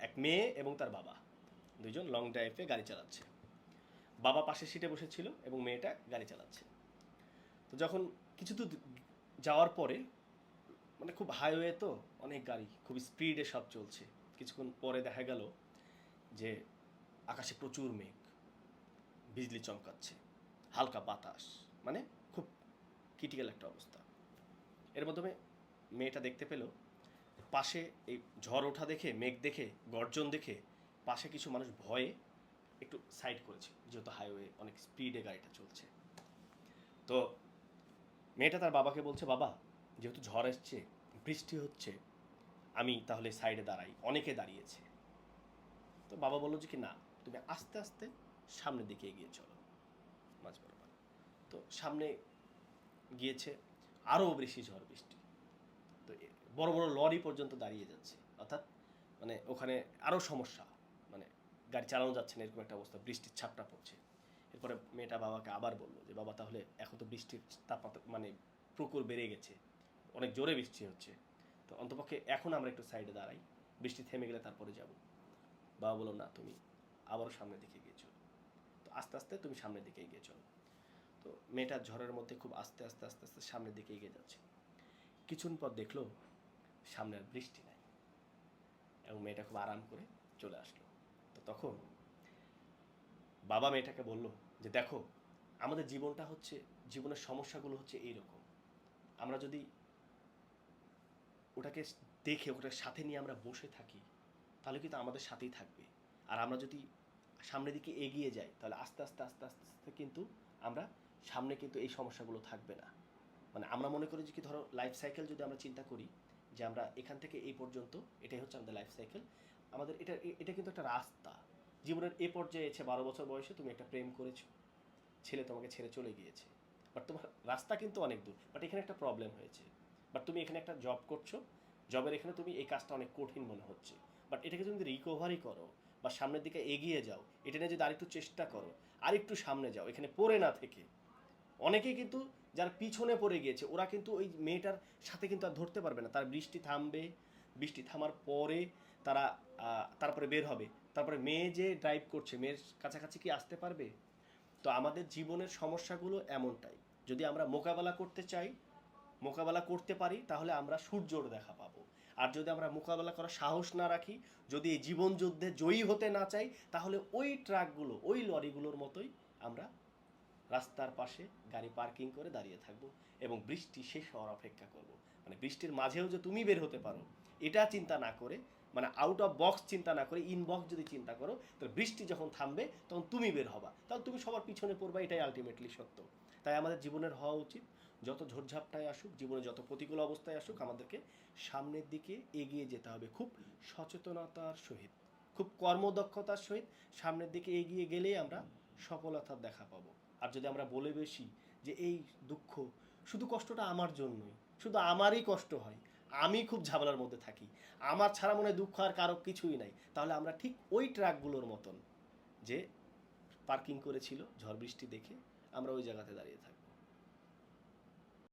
এক মেয়ে এবং তার বাবা। দুইজন লং ড্রাইভে গাড়ি চালাচ্ছে। বাবা পাশের সিটে বসেছিল এবং মেয়েটা গাড়ি চালাচ্ছে। তো যখন কিছু দূর যাওয়ার পরে মানে খুব হাইওয়ে তো অনেক গাড়ি, খুব স্পিডে সব চলছে। কিছুক্ষণ পরে দেখা গেল যে আকাশে প্রচুর মেঘ, বিজলি চমকাচ্ছে, হালকা বাতাস মানে খুব ক্রিটিক্যাল একটা অবস্থা। এর মাধ্যমে মেয়েটা দেখতে পেল পাশে এই ঝড় ওঠা দেখে, মেঘ দেখে, গর্জন দেখে পাশে কিছু মানুষ ভয়ে একটু সাইড করেছে, যেহেতু হাইওয়ে অনেক স্পিডে গাড়িটা চলছে। তো মেয়েটা তার বাবাকে বলছে, বাবা, যেহেতু ঝড় এসছে, বৃষ্টি হচ্ছে, আমি তাহলে সাইডে দাঁড়াই। অনেকে দাঁড়িয়েছে। তো বাবা বলল যে কি, না, তুমি আস্তে আস্তে সামনের দিকে এগিয়ে চলো। মাঝ বরাবর। তো সামনে গিয়েছে আরও বেশি ঝড় বৃষ্টি। তো বড় বড় লরি পর্যন্ত দাঁড়িয়ে যাচ্ছে। অর্থাৎ মানে ওখানে আরও সমস্যা। মানে গাড়ি চালানো যাচ্ছে না, এরকম একটা অবস্থা। বৃষ্টির ছাপটা পড়ছে। এরপরে মেয়েটা বাবাকে আবার বলল যে, বাবা, তাহলে এখন তো বৃষ্টির তাপমাত্রা মানে প্রকুর বেড়ে গেছে। অনেক জোরে বৃষ্টি হচ্ছে। তো অন্তপক্ষে এখন আমরা একটু সাইডে দাঁড়াই। বৃষ্টি থেমে গেলে তারপরে যাব। বাবা বলল, না, তুমি আবারও সামনের দিকে এগিয়ে চলো। তো আস্তে আস্তে তুমি সামনের দিকে এগিয়ে চলো। তো মেয়েটা ঝড়ের মধ্যে খুব আস্তে আস্তে আস্তে আস্তে সামনের দিকে এগিয়ে যাচ্ছে। কিছুক্ষণ পর দেখল সামনে আর বৃষ্টি নাই। এবং মেয়েটা খুব আরাম করে চলে আসলো। তো তখন বাবা মেয়েটাকে বলল যে, দেখো, আমাদের জীবনটা হচ্ছে, জীবনের সমস্যাগুলো হচ্ছে এইরকম। আমরা যদি ওটাকে দেখে, ওটার সাথে নিয়ে আমরা বসে থাকি, তাহলে কিন্তু আমাদের সাথেই থাকবে। আর আমরা যদি সামনের দিকে এগিয়ে যাই, তাহলে আস্তে আস্তে আস্তে আস্তে আস্তে কিন্তু আমরা সামনে কিন্তু এই সমস্যাগুলো থাকবে না। মানে আমরা মনে করি যে, কি ধরো লাইফ সাইকেল যদি আমরা চিন্তা করি যে আমরা এখান থেকে এই পর্যন্ত, এটাই হচ্ছে আমাদের লাইফ সাইকেল আমাদের এটা এটা কিন্তু একটা রাস্তা। জীবনের এ পর্যায়ে এসে বারো বছর বয়সে তুমি একটা প্রেম করেছ। ছেলে তোমাকে ছেড়ে চলে গিয়েছে। বাট তোমার রাস্তা কিন্তু অনেক দূর। বাট এখানে একটা প্রবলেম হয়েছে। বাট তুমি এখানে একটা জব করছ। জবের এখানে তুমি এই কাজটা অনেক কঠিন মনে হচ্ছে। বাট এটাকে যদি রিকভারি করো বা সামনের দিকে এগিয়ে যাও। এটা নিয়ে যদি আরেকটু চেষ্টা করো, আরেকটু সামনে যাও, এখানে পড়ে না থেকে। অনেকেই কিন্তু যারা পিছনে পড়ে গিয়েছে, ওরা কিন্তু ওই মেয়েটার সাথে কিন্তু আর ধরতে পারবে না। তার বৃষ্টি থামবে, বৃষ্টি থামার পরে তারা তারপরে বের হবে। তারপরে মেয়ে যে ড্রাইভ করছে, মেয়ের কাছাকাছি কি আসতে পারবে? তো আমাদের জীবনের সমস্যাগুলো এমনটাই। যদি আমরা মোকাবেলা করতে চাই, মোকাবেলা করতে পারি, তাহলে আমরা সূর্যর দেখা পাবো। আর যদি আমরা মোকাবেলা করার সাহস না রাখি, যদি এই জীবন যুদ্ধে জয়ী হতে না চাই, তাহলে ওই ট্রাকগুলো, ওই লরিগুলোর মতোই আমরা রাস্তার পাশে গাড়ি পার্কিং করে দাঁড়িয়ে থাকব এবং বৃষ্টি শেষ হওয়ার অপেক্ষা করব। মানে বৃষ্টির মাঝেও যে তুমি বের হতে পারো, এটা চিন্তা না করে মানে আউট অফ বক্স চিন্তা না করে ইনবক্স যদি চিন্তা করো তাহলে বৃষ্টি যখন থামবে, তখন তুমি বের হবা। তাহলে তুমি সবার পিছনে পড়বা, এটাই আলটিমেটলি সত্য। তাই আমাদের জীবনের হওয়া উচিত, যত ঝোড়ঝাপটায় আসুক, জীবনে যত প্রতিকূল অবস্থায় আসুক, আমাদেরকে সামনের দিকে এগিয়ে যেতে হবে খুব সচেতনতার সহিত, খুব কর্মদক্ষতার সহিত সামনের দিকে এগিয়ে গেলেই আমরা সফলতার দেখা পাবো। আর যদি আমরা বলে বেশি যে এই দুঃখ শুধু কষ্টটা আমার জন্যই, শুধু আমারই কষ্ট হয়, আমি খুব ঝামেলার মধ্যে থাকি, আমার ছাড়া মনে দুঃখ আর কারও কিছুই নাই, তাহলে আমরা ঠিক ওই ট্রাকগুলোর মতন যে পার্কিং করেছিল, ঝড় বৃষ্টি দেখে আমরা ওই জায়গাতে দাঁড়িয়ে থাকব।